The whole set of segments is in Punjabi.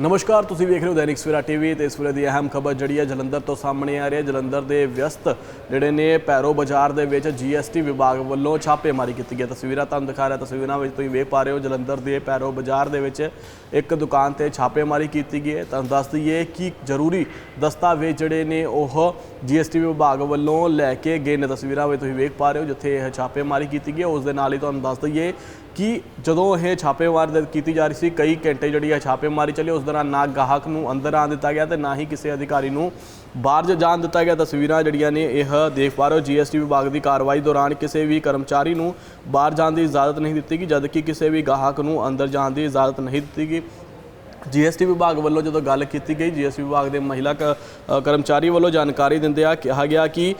ਨਮਸਕਾਰ, ਤੁਸੀਂ ਵੇਖ ਰਹੇ ਹੋ ਦੈਨਿਕ ਸਵੇਰਾ ਟੀਵੀ ਤੇ ਇਸ ਵੇਲੇ ਦੀ ਅਹਿਮ ਖਬਰ ਜਿਹੜੀ ਹੈ ਜਲੰਧਰ ਤੋਂ ਸਾਹਮਣੇ ਆ ਰਹੀ ਹੈ। ਜਲੰਧਰ ਦੇ ਵਿਅਸਤ ਜਿਹੜੇ ਨੇ ਪੈਰੋ ਬਾਜ਼ਾਰ ਦੇ ਵਿੱਚ ਜੀਐਸਟੀ ਵਿਭਾਗ ਵੱਲੋਂ ਛਾਪੇਮਾਰੀ ਕੀਤੀ ਗਈ ਤਸਵੀਰਾਂ ਤੁਹਾਨੂੰ ਦਿਖਾ ਰਿਹਾ, ਤਸਵੀਰਾਂ ਵਿੱਚ ਤੁਸੀਂ ਵੇਖ ਪਾ ਰਹੇ ਹੋ ਜਲੰਧਰ ਦੇ ਪੈਰੋ ਬਾਜ਼ਾਰ ਦੇ ਵਿੱਚ ਇੱਕ ਦੁਕਾਨ ਤੇ ਛਾਪੇਮਾਰੀ ਕੀਤੀ ਗਈ ਹੈ। ਤੁਹਾਨੂੰ ਦੱਸ ਦਈਏ ਕਿ ਜ਼ਰੂਰੀ ਦਸਤਾਵੇਜ਼ ਜਿਹੜੇ ਨੇ ਉਹ ਜੀਐਸਟੀ ਵਿਭਾਗ ਵੱਲੋਂ ਲੈ ਕੇ ਗਏ ਨੇ। ਤਸਵੀਰਾਂ ਵਿੱਚ ਤੁਸੀਂ ਵੇਖ ਪਾ ਰਹੇ ਹੋ ਜਿੱਥੇ ਇਹ ਛਾਪੇਮਾਰੀ ਕੀਤੀ ਗਈ ਹੈ। ਉਸ ਦੇ ਨਾਲ ਹੀ ਤੁਹਾਨੂੰ ਦੱਸ ਦਈਏ ਕਿ ਜਦੋਂ ਇਹ ਛਾਪੇਮਾਰੀ ਕੀਤੀ ਜਾ ਰਹੀ ਸੀ, ਕਈ ਘੰਟੇ ਜਿਹੜੀ ਹੈ ਛਾਪੇਮਾਰੀ ਚੱਲੀ, ਉਸ ਦੌਰਾਨ ਨਾ ਗਾਹਕ ਨੂੰ ਅੰਦਰ ਆਉਣ ਦਿੱਤਾ ਗਿਆ ਤੇ ਨਾ ਹੀ ਕਿਸੇ ਅਧਿਕਾਰੀ ਨੂੰ ਬਾਹਰ ਜ- ਜਾਣ ਦਿੱਤਾ ਗਿਆ। ਤਸਵੀਰਾਂ ਜਿਹੜੀਆਂ ਨੇ, ਇਹ ਦੇਖ ਪਾ ਰਹੇ ਹੋ ਜੀਐਸਟੀ ਵਿਭਾਗ ਦੀ ਕਾਰਵਾਈ ਦੌਰਾਨ ਕਿਸੇ ਵੀ ਕਰਮਚਾਰੀ ਨੂੰ ਬਾਹਰ ਜਾਣ ਦੀ ਇਜਾਜ਼ਤ ਨਹੀਂ ਦਿੱਤੀ ਗਈ, ਜਦਕਿ ਕਿਸੇ ਵੀ ਗਾਹਕ ਨੂੰ ਅੰਦਰ ਜਾਣ ਦੀ ਇਜਾਜ਼ਤ ਨਹੀਂ ਦਿੱਤੀ ਗਈ। ਜੀਐਸਟੀ ਵਿਭਾਗ ਵੱਲੋਂ ਜਦੋਂ ਗੱਲ ਕੀਤੀ ਗਈ, ਜੀਐਸਟੀ ਵਿਭਾਗ ਦੇ ਮਹਿਲਾ ਕ- ਕਰਮਚਾਰੀ ਵੱਲੋਂ ਜਾਣਕਾਰੀ ਦਿੰਦਿਆਂ ਕਿਹਾ ਗਿਆ ਕਿ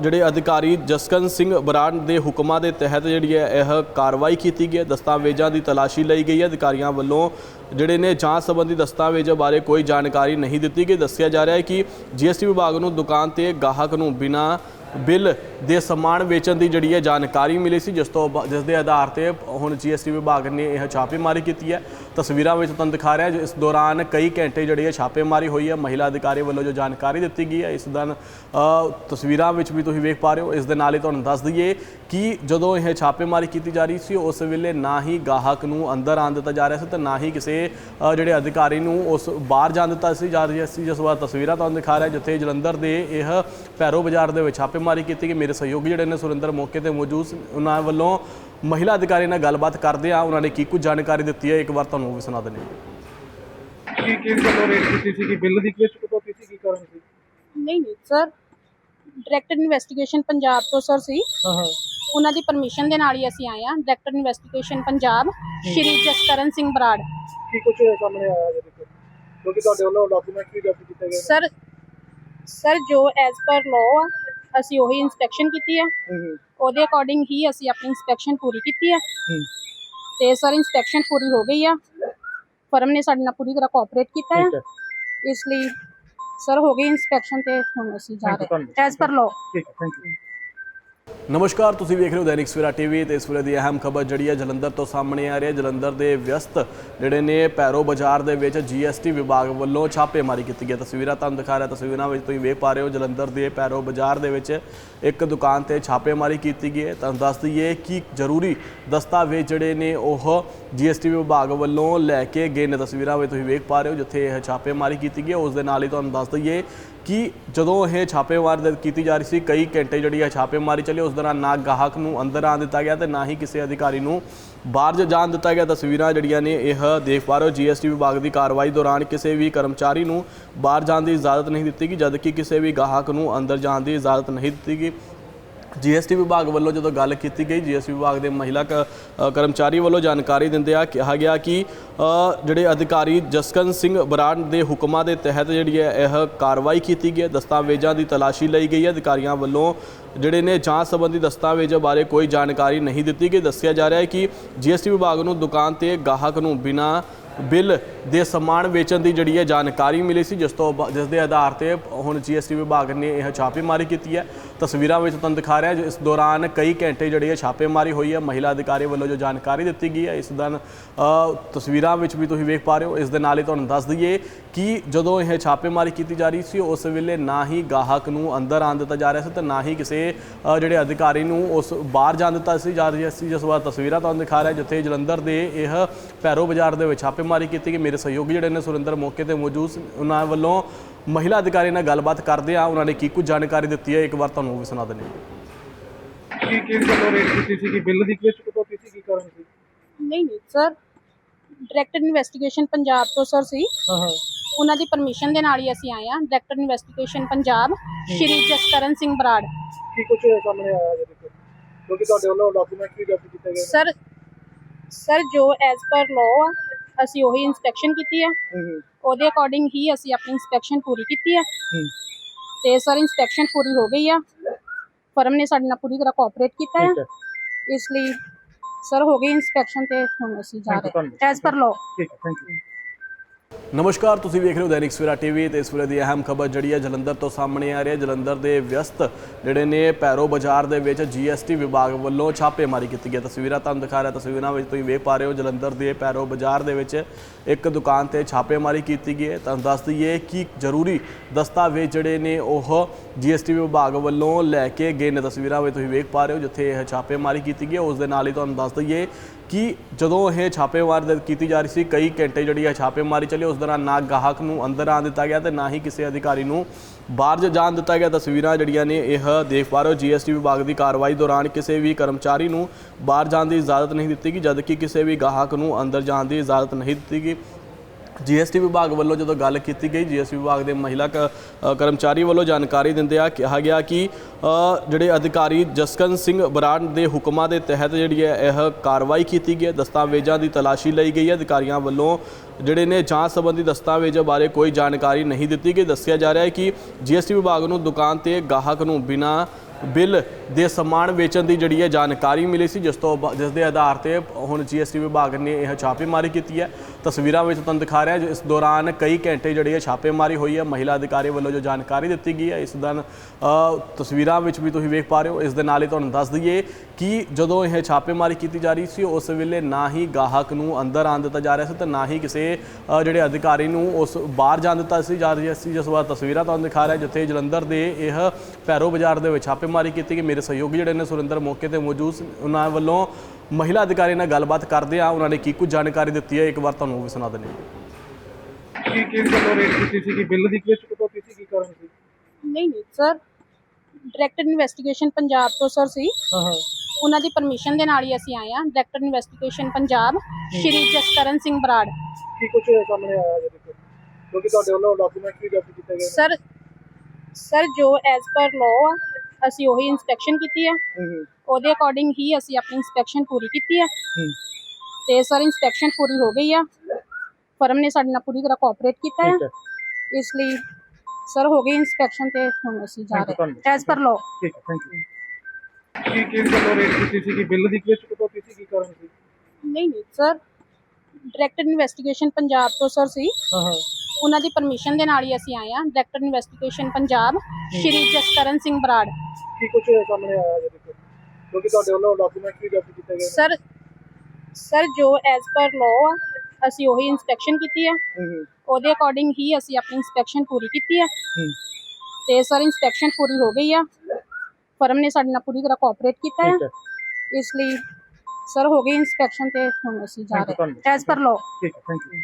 ਜਿਹੜੇ ਅਧਿਕਾਰੀ ਜਸਕਨ ਸਿੰਘ ਬਰਾੜ ਦੇ ਹੁਕਮਾਂ ਦੇ ਤਹਿਤ ਜਿਹੜੀ ਹੈ, ਇਹ ਕਾਰਵਾਈ ਕੀਤੀ ਗਈ ਹੈ, ਦਸਤਾਵੇਜ਼ਾਂ ਦੀ ਤਲਾਸ਼ੀ ਲਈ ਗਈ ਹੈ। ਅਧਿਕਾਰੀਆਂ ਵੱਲੋਂ ਜਿਹੜੇ ਨੇ ਜਾਂਚ ਸੰਬੰਧੀ ਦਸਤਾਵੇਜ਼ਾਂ ਬਾਰੇ ਕੋਈ ਜਾਣਕਾਰੀ ਨਹੀਂ ਦਿੱਤੀ ਗਈ। ਦੱਸਿਆ ਜਾ ਰਿਹਾ ਹੈ ਕਿ ਜੀਐਸਟੀ ਵਿਭਾਗ ਨੂੰ ਦੁਕਾਨ ਤੇ ਗਾਹਕ ਨੂੰ ਬਿਨਾਂ ਬਿੱਲ ਦੇ ਸਮਾਨ ਵੇਚਣ ਦੀ ਜਿਹੜੀ ਹੈ ਜਾਣਕਾਰੀ ਮਿਲੀ ਸੀ, ਜਿਸ ਤੋਂ ਬਾ- ਜਿਸ ਦੇ ਆਧਾਰ ਤੇ ਹੁਣ ਜੀਐਸਟੀ ਵਿਭਾਗ ਨੇ ਇਹ ਛਾਪੇਮਾਰੀ ਕੀਤੀ ਹੈ। ਤਸਵੀਰਾਂ ਵਿੱਚ ਤੁਹਾਨੂੰ ਦਿਖਾ ਰਿਹਾ ਇਸ ਦੌਰਾਨ ਕਈ ਘੰਟੇ ਜਿਹੜੀ ਹੈ ਛਾਪੇਮਾਰੀ ਹੋਈ ਹੈ। ਮਹਿਲਾ ਅਧਿਕਾਰੀ ਵੱਲੋਂ ਜੋ ਜਾਣਕਾਰੀ ਦਿੱਤੀ ਗਈ ਹੈ, ਇਸ ਦਾ ਤਸਵੀਰਾਂ ਵਿੱਚ ਵੀ ਤੁਸੀਂ ਵੇਖ ਪਾ ਰਹੇ ਹੋ। ਇਸ ਦੇ ਨਾਲ ਹੀ ਤੁਹਾਨੂੰ ਦੱਸ ਦਈਏ ਕਿ ਜਦੋਂ ਇਹ ਛਾਪੇਮਾਰੀ ਕੀਤੀ ਜਾ ਰਹੀ ਸੀ, ਉਸ ਵੇਲੇ ਨਾ ਹੀ ਗਾਹਕ ਨੂੰ ਅੰਦਰ ਆਉਣ ਦਿੱਤਾ ਜਾ ਰਿਹਾ ਸੀ ਤੇ ਨਾ ਹੀ ਕਿਸੇ ਜਿਹੜੇ ਅਧਿਕਾਰੀ ਨੂੰ ਉਸ ਬਾਹਰ ਜਾਣ ਦਿੱਤਾ ਸੀ ਜਾ ਰਿਹਾ ਸੀ। ਜਿਸ ਵਾਰ ਤਸਵੀਰਾਂ ਤੁਹਾਨੂੰ ਦਿਖਾ ਰਿਹਾ, ਜਿੱਥੇ ਜਲੰਧਰ ਦੇ ਇਹ ਪੈਰੋ ਬਾਜ਼ਾਰ ਦੇ ਵਿੱਚ ਛਾਪੇ ਛਾਪੇਮਾਰੀ ਕੀਤੀ ਗਈ ਮੇਰੇ ਸਹਿਯੋਗੀ ਜਿਹੜੇ ਨੇ ਸੁਰਿੰਦਰ ਮੌਕੇ ਤੇ ਮੌਜੂਦ ਉਹਨਾਂ ਵੱਲੋਂ ਮਹਿਲਾ ਅਧਿਕਾਰੀ ਨਾਲ ਗੱਲਬਾਤ ਕਰਦੇ ਆ ਉਹਨਾਂ ਨੇ ਕੀ ਕੁਝ ਜਾਣਕਾਰੀ ਦਿੱਤੀ ਹੈ ਇੱਕ ਵਾਰ ਤੁਹਾਨੂੰ ਉਹ ਵੀ ਸੁਣਾ ਦਿੰਦੇ ਹਾਂ। ਕੀ ਕੀ ਗੱਲੋਂ ਰੇਟ ਕੀਤੀ ਸੀ ਕਿ ਬਿੱਲ ਦੀ ਕਿਸ ਕਟੌਤੀ ਸੀ ਕੀ ਕਾਰਨ ਸੀ? ਨਹੀਂ ਨਹੀਂ ਸਰ ਡਾਇਰੈਕਟਰ ਇਨਵੈਸਟੀਗੇਸ਼ਨ ਪੰਜਾਬ ਤੋਂ ਸਰ ਸੀ। ਉਹਨਾਂ ਦੀ ਪਰਮਿਸ਼ਨ ਦੇ ਨਾਲ ਹੀ ਅਸੀਂ ਆਏ ਹਾਂ ਡਾਇਰੈਕਟਰ ਇਨਵੈਸਟੀਗੇਸ਼ਨ ਪੰਜਾਬ ਸ਼੍ਰੀ ਜਸਕਰਨ ਸਿੰਘ ਬਰਾੜ। ਕੀ ਕੁਝ ਸਾਹਮਣੇ ਆਇਆ ਜੇ ਕਿਉਂਕਿ ਤੁਹਾਡੇ ਵੱਲੋਂ ਡਾਕੂਮੈਂਟ ਵੀ ਜਬਤ ਕੀਤੇ ਗਏ ਸਰ ਸਰ ਜੋ ਐਜ਼ ਪਰ ਲਾਅ ਅਸੀਂ ਉਹੀ ਇਨਸਪੈਕਸ਼ਨ ਕੀਤੀ ਹੈ। ਹੂੰ ਹੂੰ। ਉਹਦੇ ਅਕੋਰਡਿੰਗ ਹੀ ਅਸੀਂ ਆਪਣੀ ਇਨਸਪੈਕਸ਼ਨ ਪੂਰੀ ਕੀਤੀ ਹੈ। ਹੂੰ। ਤੇ ਸਰ ਇਨਸਪੈਕਸ਼ਨ ਪੂਰੀ ਹੋ ਗਈ ਆ ਫਰਮ ਨੇ ਸਾਡੇ ਨਾਲ ਪੂਰੀ ਤਰ੍ਹਾਂ ਕੋਆਪਰੇਟ ਕੀਤਾ ਠੀਕ ਹੈ। ਹੈ ਇਸ ਲਈ ਸਰ ਹੋ ਗਈ ਇਨਸਪੈਕਸ਼ਨ ਤੇ ਹੁਣ ਅਸੀਂ ਜਾ Thank you, ਰਹੇ ਐਜ਼ ਪਰ ਲਾਅ ਠੀਕ ਹੈ ਥੈਂਕ ਯੂ ਨਮਸਕਾਰ, ਤੁਸੀਂ ਵੇਖ ਰਹੇ ਹੋ ਦੈਨਿਕ ਸਵੇਰਾ ਟੀਵੀ ਤੇ ਇਸ ਵੇਲੇ ਦੀ ਅਹਿਮ ਖਬਰ ਜਿਹੜੀ ਹੈ ਜਲੰਧਰ ਤੋਂ ਸਾਹਮਣੇ ਆ ਰਹੀ ਹੈ। ਜਲੰਧਰ ਦੇ ਵਿਅਸਤ ਜਿਹੜੇ ਨੇ ਪੈਰੋ ਬਾਜ਼ਾਰ ਦੇ ਵਿੱਚ ਜੀਐਸਟੀ ਵਿਭਾਗ ਵੱਲੋਂ ਛਾਪੇਮਾਰੀ ਕੀਤੀ ਗਈ ਤਸਵੀਰਾਂ ਤੁਹਾਨੂੰ ਦਿਖਾ ਰਿਹਾ, ਤਸਵੀਰਾਂ ਵਿੱਚ ਤੁਸੀਂ ਵੇਖ ਪਾ ਰਹੇ ਹੋ ਜਲੰਧਰ ਦੇ ਪੈਰੋ ਬਾਜ਼ਾਰ ਦੇ ਵਿੱਚ ਇੱਕ ਦੁਕਾਨ ਤੇ ਛਾਪੇਮਾਰੀ ਕੀਤੀ ਗਈ ਹੈ। ਤੁਹਾਨੂੰ ਦੱਸ ਦਈਏ ਕਿ ਜ਼ਰੂਰੀ ਦਸਤਾਵੇਜ਼ ਜਿਹੜੇ ਨੇ ਉਹ ਜੀਐਸਟੀ ਵਿਭਾਗ ਵੱਲੋਂ ਲੈ ਕੇ ਗਏ ਨੇ। ਤਸਵੀਰਾਂ ਵਿੱਚ ਤੁਸੀਂ ਵੇਖ ਪਾ ਰਹੇ ਹੋ ਜਿੱਥੇ ਇਹ ਛਾਪੇਮਾਰੀ ਕੀਤੀ ਗਈ ਉਸ ਦੇ ਨਾਲ ਹੀ ਤੁਹਾਨੂੰ ਦੱਸ ਦਈਏ ਕਿ ਜਦੋਂ ਇਹ ਛਾਪੇਮਾਰ ਦੇ- ਕੀਤੀ ਜਾ ਰਹੀ ਸੀ, ਕਈ ਘੰਟੇ ਜਿਹੜੀ ਹੈ ਛਾਪੇਮਾਰੀ ਚੱਲੀ, ਉਸ ਦੌਰਾਨ ਨਾ ਗਾਹਕ ਨੂੰ ਅੰਦਰ ਆਉਣ ਦਿੱਤਾ ਗਿਆ ਤੇ ਨਾ ਹੀ ਕਿਸੇ ਅਧਿਕਾਰੀ ਨੂੰ ਬਾਹਰ ਜਾਣ ਦਿੱਤਾ ਗਿਆ। ਤਸਵੀਰਾਂ ਜਿਹੜੀਆਂ ਨੇ ਇਹ ਦੇਖ ਪਾ ਰਹੇ ਹੋ ਜੀਐਸਟੀ ਵਿਭਾਗ ਦੀ ਕਾਰਵਾਈ ਦੌਰਾਨ ਕਿਸੇ ਵੀ ਕਰਮਚਾਰੀ ਨੂੰ ਬਾਹਰ ਜਾਣ ਦੀ ਇਜਾਜ਼ਤ ਨਹੀਂ ਦਿੱਤੀ ਗਈ, ਜਦਕਿ ਕਿਸੇ ਵੀ ਗਾਹਕ ਨੂੰ ਅੰਦਰ ਜਾਣ ਦੀ ਇਜਾਜ਼ਤ ਨਹੀਂ ਦਿੱਤੀ ਗਈ। ਜੀਐਸਟੀ ਵਿਭਾਗ ਵੱਲੋਂ ਜਦੋਂ ਗੱਲ ਕੀਤੀ ਗਈ ਜੀਐਸਟੀ ਵਿਭਾਗ ਦੇ ਮਹਿਲਾ ਕ- ਕਰਮਚਾਰੀ ਵੱਲੋਂ ਜਾਣਕਾਰੀ ਦਿੰਦਿਆਂ ਕਿਹਾ ਗਿਆ ਕਿ ਜਿਹੜੇ ਅਧਿਕਾਰੀ ਜਸਕਨ ਸਿੰਘ ਬਰਾੜ ਦੇ ਹੁਕਮਾਂ ਦੇ ਤਹਿਤ ਜਿਹੜੀ ਹੈ, ਇਹ ਕਾਰਵਾਈ ਕੀਤੀ ਗਈ ਹੈ, ਦਸਤਾਵੇਜ਼ਾਂ ਦੀ ਤਲਾਸ਼ੀ ਲਈ ਗਈ ਹੈ। ਅਧਿਕਾਰੀਆਂ ਵੱਲੋਂ ਜਿਹੜੇ ਨੇ ਜਾਂਚ ਸੰਬੰਧੀ ਦਸਤਾਵੇਜ਼ਾਂ ਬਾਰੇ ਕੋਈ ਜਾਣਕਾਰੀ ਨਹੀਂ ਦਿੱਤੀ ਗਈ। ਦੱਸਿਆ ਜਾ ਰਿਹਾ ਹੈ ਕਿ ਜੀਐਸਟੀ ਵਿਭਾਗ ਨੂੰ ਦੁਕਾਨ ਤੇ ਗਾਹਕ ਨੂੰ ਬਿਨਾਂ ਬਿੱਲ ਦੇ ਸਮਾਨ ਵੇਚਣ ਦੀ ਜਿਹੜੀ ਹੈ ਜਾਣਕਾਰੀ ਮਿਲੀ ਸੀ, ਜਿਸ ਤੋਂ ਬਾ- ਜਿਸ ਦੇ ਆਧਾਰ ਤੇ ਹੁਣ ਜੀਐਸਟੀ ਵਿਭਾਗ ਨੇ ਇਹ ਛਾਪੇਮਾਰੀ ਕੀਤੀ ਹੈ। ਤਸਵੀਰਾਂ ਵਿੱਚ ਤੁਹਾਨੂੰ ਦਿਖਾ ਰਿਹਾ ਇਸ ਦੌਰਾਨ ਕਈ ਘੰਟੇ ਜਿਹੜੀ ਹੈ ਛਾਪੇਮਾਰੀ ਹੋਈ ਹੈ। ਮਹਿਲਾ ਅਧਿਕਾਰੀ ਵੱਲੋਂ ਜੋ ਜਾਣਕਾਰੀ ਦਿੱਤੀ ਗਈ ਹੈ, ਇਸ ਦਾ ਤਸਵੀਰਾਂ ਵਿੱਚ ਵੀ ਤੁਸੀਂ ਵੇਖ ਪਾ ਰਹੇ ਹੋ। ਇਸ ਦੇ ਨਾਲ ਹੀ ਤੁਹਾਨੂੰ ਦੱਸ ਦਈਏ ਕਿ ਜਦੋਂ ਇਹ ਛਾਪੇਮਾਰੀ ਕੀਤੀ ਜਾ ਰਹੀ ਸੀ, ਉਸ ਵੇਲੇ ਨਾ ਹੀ ਗਾਹਕ ਨੂੰ ਅੰਦਰ ਆਉਣ ਦਿੱਤਾ ਜਾ ਰਿਹਾ ਸੀ ਤੇ ਨਾ ਹੀ ਕਿਸੇ ਜਿਹੜੇ ਅਧਿਕਾਰੀ ਨੂੰ ਉਸ ਬਾਹਰ ਜਾਣ ਦਿੱਤਾ ਸੀ। ਜਾ ਰਿਹਾ ਸੀ ਜਿਸ ਵਾਰ ਤਸਵੀਰਾਂ ਤੁਹਾਨੂੰ ਦਿਖਾ ਰਿਹਾ, ਜਿੱਥੇ ਜਲੰਧਰ ਦੇ ਇਹ ਪੈਰੋ ਬਾਜ਼ਾਰ ਦੇ ਵਿੱਚ ਛਾਪੇ ਛਾਪੇਮਾਰੀ ਕੀਤੀ ਗਈ ਮੇਰੇ ਸਹਿਯੋਗੀ ਜਿਹੜੇ ਨੇ ਸੁਰਿੰਦਰ ਮੌਕੇ ਤੇ ਮੌਜੂਦ ਉਹਨਾਂ ਵੱਲੋਂ ਮਹਿਲਾ ਅਧਿਕਾਰੀ ਨਾਲ ਗੱਲਬਾਤ ਕਰਦੇ ਆ ਉਹਨਾਂ ਨੇ ਕੀ ਕੁਝ ਜਾਣਕਾਰੀ ਦਿੱਤੀ ਹੈ ਇੱਕ ਵਾਰ ਤੁਹਾਨੂੰ ਉਹ ਵੀ ਸੁਣਾ ਦਿੰਦੇ ਕੀ ਕੀ ਗੱਲੋਂ ਰੇਟ ਕੀਤੀ ਸੀ ਕਿ ਬਿੱਲ ਦੀ ਕਿਸ ਕਟੌਤੀ ਸੀ ਕੀ ਕਾਰਨ ਸੀ ਨਹੀਂ ਨਹੀਂ ਸਰ ਡਾਇਰੈਕਟਰ ਇਨਵੈਸਟੀਗੇਸ਼ਨ ਪੰਜਾਬ ਤੋਂ ਸਰ ਸੀ। ਹਾਂ ਹਾਂ। ਉਹਨਾਂ ਦੀ ਪਰਮਿਸ਼ਨ ਦੇ ਨਾਲ ਹੀ ਅਸੀਂ ਆਏ ਹਾਂ ਡਾਇਰੈਕਟਰ ਇਨਵੈਸਟੀਗੇਸ਼ਨ ਪੰਜਾਬ ਸ਼੍ਰੀ ਜਸਕਰਨ ਸਿੰਘ ਬਰਾੜ। ਕੀ ਕੁਝ ਸਾਹਮਣੇ ਆਇਆ ਜੇ ਕਿਉਂਕਿ ਤੁਹਾਡੇ ਵੱਲੋਂ ਡਾਕੂਮੈਂਟ ਵੀ ਜਬਤ ਕੀਤੇ ਗਏ ਸਰ ਸਰ ਜੋ ਐਜ਼ ਪਰ ਲਾਅ ਅਸੀਂ ਉਹੀ ਇਨਸਪੈਕਸ਼ਨ ਕੀਤੀ ਹੈ ਹੂੰ ਹੂੰ। ਉਹਦੇ ਅਕੋਰਡਿੰਗ ਹੀ ਅਸੀਂ ਆਪਣੀ ਇਨਸਪੈਕਸ਼ਨ ਪੂਰੀ ਕੀਤੀ ਹੈ ਹੂੰ। ਤੇ ਸਰ ਇਨਸਪੈਕਸ਼ਨ ਪੂਰੀ ਹੋ ਗਈ ਆ। ਫਰਮ ਨੇ ਸਾਡੇ ਨਾਲ ਪੂਰੀ ਤਰ੍ਹਾਂ ਕੋਆਪਰੇਟ ਕੀਤਾ ਠੀਕ ਹੈ। ਹੈ ਇਸ ਲਈ ਸਰ ਹੋ ਗਈ ਇਨਸਪੈਕਸ਼ਨ ਤੇ ਹੁਣ ਅਸੀਂ ਜਾ Thank you, ਰਹੇ ਧੰਨਵਾਦ। ਐਜ਼ ਪਰ ਲਾਅ ਠੀਕ ਹੈ ਥੈਂਕ ਯੂ ਨਮਸਕਾਰ, ਤੁਸੀਂ ਵੇਖ ਰਹੇ ਹੋ ਦੈਨਿਕ ਸਵੇਰਾ ਟੀਵੀ ਤੇ ਇਸ ਵੇਲੇ ਦੀ ਅਹਿਮ ਖਬਰ ਜਿਹੜੀ ਹੈ ਜਲੰਧਰ ਤੋਂ ਸਾਹਮਣੇ ਆ ਰਹੀ ਹੈ। ਜਲੰਧਰ ਦੇ ਵਿਅਸਤ ਜਿਹੜੇ ਨੇ ਪੈਰੋ ਬਾਜ਼ਾਰ ਦੇ ਵਿੱਚ ਜੀਐਸਟੀ ਵਿਭਾਗ ਵੱਲੋਂ ਛਾਪੇਮਾਰੀ ਕੀਤੀ ਗਈ। ਹੈ। ਤਸਵੀਰਾਂ ਤੁਹਾਨੂੰ ਦਿਖਾ ਰਿਹਾ, ਤਸਵੀਰਾਂ ਵਿੱਚ ਤੁਸੀਂ ਵੇਖ ਪਾ ਰਹੇ ਹੋ ਜਲੰਧਰ ਦੇ ਪੈਰੋ ਬਾਜ਼ਾਰ ਦੇ ਵਿੱਚ ਇੱਕ ਦੁਕਾਨ ਤੇ ਛਾਪੇਮਾਰੀ ਕੀਤੀ ਗਈ ਹੈ। ਤੁਹਾਨੂੰ ਦੱਸ ਦਈਏ ਕਿ ਜ਼ਰੂਰੀ ਦਸਤਾਵੇਜ਼ ਜਿਹੜੇ ਨੇ ਉਹ ਜੀਐਸਟੀ ਵਿਭਾਗ ਵੱਲੋਂ ਲੈ ਕੇ ਗਏ ਨੇ। ਤਸਵੀਰਾਂ ਵਿੱਚ ਤੁਸੀਂ ਵੇਖ ਪਾ ਰਹੇ ਹੋ ਜਿੱਥੇ ਇਹ ਛਾਪੇਮਾਰੀ ਕੀਤੀ ਗਈ ਹੈ। ਉਸ ਦੇ ਨਾਲ ਹੀ ਤੁਹਾਨੂੰ ਦੱਸ ਦਈਏ ਕਿ ਜਦੋਂ ਇਹ ਛਾਪੇਮਾਰੀ ਕੀਤੀ ਜਾ ਰਹੀ ਸੀ, ਕਈ ਘੰਟੇ ਜਿਹੜੀ ਹੈ ਛਾਪੇਮਾਰੀ ਚੱਲੀ, ਉਸ ਦੌਰਾਨ ਨਾ ਗਾਹਕ ਨੂੰ ਅੰਦਰ ਆਉਣ ਦਿੱਤਾ ਗਿਆ ਤੇ ਨਾ ਹੀ ਕਿਸੇ ਅਧਿਕਾਰੀ ਨੂੰ ਬਾਹਰ ਜਾਣ ਦਿੱਤਾ ਗਿਆ। ਤਸਵੀਰਾਂ ਜਿਹੜੀਆਂ ਨੇ ਇਹ ਦੇਖ ਪਾ ਰਹੇ ਹੋ। ਜੀਐਸਟੀ ਵਿਭਾਗ ਦੀ ਕਾਰਵਾਈ ਦੌਰਾਨ ਕਿਸੇ ਵੀ ਕਰਮਚਾਰੀ ਨੂੰ ਬਾਹਰ ਜਾਣ ਦੀ ਇਜਾਜ਼ਤ ਨਹੀਂ ਦਿੱਤੀ ਗਈ, ਜਦਕਿ ਕਿਸੇ ਵੀ ਗਾਹਕ ਨੂੰ ਅੰਦਰ ਜਾਣ ਦੀ ਇਜਾਜ਼ਤ ਨਹੀਂ ਦਿੱਤੀ ਗਈ। ਜੀਐਸਟੀ ਵਿਭਾਗ ਵੱਲੋਂ ਜਦੋਂ ਗੱਲ ਕੀਤੀ ਗਈ ਜੀਐਸਟੀ ਵਿਭਾਗ ਦੇ ਮਹਿਲਾ ਕ- ਕਰਮਚਾਰੀ ਵੱਲੋਂ ਜਾਣਕਾਰੀ ਦਿੰਦਿਆਂ ਕਿਹਾ ਗਿਆ ਕਿ ਜਿਹੜੇ ਅਧਿਕਾਰੀ ਜਸਕਰਨ ਸਿੰਘ ਬਰਾੜ ਦੇ ਹੁਕਮਾਂ ਦੇ ਤਹਿਤ ਜਿਹੜੀ ਹੈ, ਇਹ ਕਾਰਵਾਈ ਕੀਤੀ ਗਈ ਹੈ, ਦਸਤਾਵੇਜ਼ਾਂ ਦੀ ਤਲਾਸ਼ੀ ਲਈ ਗਈ ਹੈ। ਅਧਿਕਾਰੀਆਂ ਵੱਲੋਂ ਜਿਹੜੇ ਨੇ ਜਾਂਚ ਸੰਬੰਧੀ ਦਸਤਾਵੇਜ਼ਾਂ ਬਾਰੇ ਕੋਈ ਜਾਣਕਾਰੀ ਨਹੀਂ ਦਿੱਤੀ ਗਈ। ਦੱਸਿਆ ਜਾ ਰਿਹਾ ਹੈ ਕਿ ਜੀਐਸਟੀ ਵਿਭਾਗ ਨੂੰ ਦੁਕਾਨ ਤੇ ਗਾਹਕ ਨੂੰ ਬਿਨਾਂ ਬਿੱਲ ਦੇ ਸਮਾਨ ਵੇਚਣ ਦੀ ਜਿਹੜੀ ਹੈ ਜਾਣਕਾਰੀ ਮਿਲੀ ਸੀ, ਜਿਸ ਤੋਂ ਬ- ਜਿਸ ਦੇ ਆਧਾਰ ਤੇ ਹੁਣ ਜੀਐਸਟੀ ਵਿਭਾਗ ਨੇ ਇਹ ਛਾਪੇਮਾਰੀ ਕੀਤੀ ਹੈ। ਤਸਵੀਰਾਂ ਵਿੱਚ ਤੁਹਾਨੂੰ ਦਿਖਾ ਰਿਹਾ ਇਸ ਦੌਰਾਨ ਕਈ ਘੰਟੇ ਜਿਹੜੀ ਹੈ ਛਾਪੇਮਾਰੀ ਹੋਈ ਹੈ। ਮਹਿਲਾ ਅਧਿਕਾਰੀ ਵੱਲੋਂ ਜੋ ਜਾਣਕਾਰੀ ਦਿੱਤੀ ਗਈ ਹੈ, ਇਸ ਦਿਨ ਤਸਵੀਰਾਂ ਵਿੱਚ ਵੀ ਤੁਸੀਂ ਵੇਖ ਪਾ ਰਹੇ ਹੋ। ਇਸ ਦੇ ਨਾਲ ਹੀ ਤੁਹਾਨੂੰ ਦੱਸ ਦਈਏ ਕਿ ਜਦੋਂ ਇਹ ਛਾਪੇਮਾਰੀ ਕੀਤੀ ਜਾ ਰਹੀ ਸੀ, ਉਸ ਵੇਲੇ ਨਾ ਹੀ ਗਾਹਕ ਨੂੰ ਅੰਦਰ ਆਉਣ ਦਿੱਤਾ ਜਾ ਰਿਹਾ ਸੀ ਤੇ ਨਾ ਹੀ ਕਿਸੇ ਜਿਹੜੇ ਅਧਿਕਾਰੀ ਨੂੰ ਉਸ ਬਾਹਰ ਜਾਣ ਦਿੱਤਾ ਸੀ, ਜਾ ਰਿਹਾ ਸੀ। ਜਿਸ ਵਾਰ ਤਸਵੀਰਾਂ ਤੁਹਾਨੂੰ ਦਿਖਾ ਰਿਹਾ, ਜਿੱਥੇ ਜਲੰਧਰ ਦੇ ਇਹ ਪੈਰੋ ਬਾਜ਼ਾਰ ਦੇ ਵਿੱਚ ਛਾਪੇ ਛਾਪੇਮਾਰੀ ਕੀਤੀ ਗਈ ਮੇਰੇ ਸਹਿਯੋਗੀ ਜਿਹੜੇ ਨੇ ਸੁਰਿੰਦਰ ਮੌਕੇ ਤੇ ਮੌਜੂਦ ਉਹਨਾਂ ਵੱਲੋਂ ਮਹਿਲਾ ਅਧਿਕਾਰੀ ਨਾਲ ਗੱਲਬਾਤ ਕਰਦੇ ਆ ਉਹਨਾਂ ਨੇ ਕੀ ਕੁਝ ਜਾਣਕਾਰੀ ਦਿੱਤੀ ਹੈ ਇੱਕ ਵਾਰ ਤੁਹਾਨੂੰ ਉਹ ਵੀ ਸੁਣਾ ਦਿੰਦੇ ਹਾਂ। ਕੀ ਕੀ ਵੱਲੋਂ ਰੇਟ ਕੀਤੀ ਸੀ ਕਿ ਬਿੱਲ ਦੀ ਵਿੱਚ ਕਟੌਤੀ ਸੀ ਕੀ ਕਾਰਨ ਸੀ? ਨਹੀਂ ਨਹੀਂ ਸਰ ਡਾਇਰੈਕਟਰ ਇਨਵੈਸਟੀਗੇਸ਼ਨ ਪੰਜਾਬ ਤੋਂ ਸਰ ਸੀ। ਹਾਂ ਹਾਂ। ਉਹਨਾਂ ਦੀ ਪਰਮਿਸ਼ਨ ਦੇ ਨਾਲ ਹੀ ਅਸੀਂ ਆਏ ਹਾਂ ਡਾਇਰੈਕਟਰ ਇਨਵੈਸਟੀਗੇਸ਼ਨ ਪੰਜਾਬ ਸ਼੍ਰੀ ਜਸਕਰਨ ਸਿੰਘ ਬਰਾੜ। ਕੀ ਕੁਝ ਸਾਹਮਣੇ ਆਇਆ ਜੀ ਕਿਉਂਕਿ ਤੁਹਾਡੇ ਵੱਲੋਂ ਡਾਕੂਮੈਂਟ ਵੀ ਜਬਤ ਕੀਤੇ ਗਏ ਨੇ। ਸਰ ਸਰ ਜੋ ਐਜ਼ ਪਰ ਲਾਅ ਆ ਅਸੀਂ ਉਹੀ ਇਨਸਪੈਕਸ਼ਨ ਕੀਤੀ ਹੂੰ ਉਹਦੇ ਅਕੋਰਡਿੰਗ ਹੀ ਅਸੀਂ ਆਪਣੀ ਇਨਸਪੈਕਸ਼ਨ ਪੂਰੀ ਕੀਤੀ ਹੈ ਹੂੰ। ਤੇ ਸਰ ਇਨਸਪੈਕਸ਼ਨ ਪੂਰੀ ਹੋ ਗਈ ਆ। ਫਰਮ ਨੇ ਸਾਡੇ ਨਾਲ ਪੂਰੀ ਤਰ੍ਹਾਂ ਕੋਆਪਰੇਟ ਕੀਤਾ ਹੈ। ਇਸ ਲਈ ਸਰ ਹੋ ਗਈ ਇਨਸਪੈਕਸ਼ਨ ਤੇ ਹੁਣ ਅਸੀਂ ਜਾ ਰਹੇ। ਐਜ਼ ਪਰ ਲਾਅ ਠੀਕ ਹੈ ਥੈਂਕ ਯੂ ਕੀ ਕੀ ਵੱਲੋਂ ਰੇਟ ਕੀਤੀ ਸੀ ਕਿ ਬਿੱਲ ਦੀ ਵਿੱਚ ਕਟੌਤੀ ਸੀ ਕੀ ਕਾਰਨ ਸੀ? ਨਹੀਂ ਨਹੀਂ ਸਰ ਡਾਇਰੈਕਟਰ ਇਨਵੈਸਟੀਗੇਸ਼ਨ ਪੰਜਾਬ ਤੋਂ ਸਰ ਸੀ। ਹਾਂ ਹਾਂ। ਉਹਨਾਂ ਦੀ ਪਰਮਿਸ਼ਨ ਦੇ ਨਾਲ ਹੀ ਅਸੀਂ ਆਏ ਹਾਂ। Director investigation Punjab Shri Jaskaran Singh Brar. ਕੀ ਕੁਝ ਸਾਹਮਣੇ ਆਇਆ ਜੀ ਦੇਖੋ? ਕਿਉਂਕਿ ਤੁਹਾਡੇ ਵੱਲੋਂ ਡਾਕੂਮੈਂਟ ਵੀ ਜਬਤ ਕੀਤੇ ਗਏ ਸਰ ਸਰ ਜੋ ਐਜ਼ ਪਰ ਲਾਅ ਆ ਅਸੀਂ ਉਹੀ ਇਨਸਪੈਕਸ਼ਨ ਕੀਤੀ ਹੂੰ ਉਹਦੇ ਅਕੋਰਡਿੰਗ ਹੀ ਅਸੀਂ ਆਪਣੀ ਇਨਸਪੈਕਸ਼ਨ ਪੂਰੀ ਕੀਤੀ ਹੂੰ। ਤੇ ਸਰ ਇਨਸਪੈਕਸ਼ਨ ਪੂਰੀ ਹੋ ਗਈ ਆ। ਫਰਮ ਨੇ ਸਾਡੇ ਨਾਲ ਪੂਰੀ ਤਰ੍ਹਾਂ ਕੋਆਪਰੇਟ ਕੀਤਾ ਹੈ। ਇਸ ਲਈ ਸਰ ਹੋ ਗਈ ਇਨਸਪੈਕਸ਼ਨ ਤੇ ਹੁਣ ਅਸੀਂ ਜਾ ਰਹੇ। ਐਜ਼ ਪਰ ਲਾਅ ਠੀਕ ਹੈ ਥੈਂਕ ਯੂ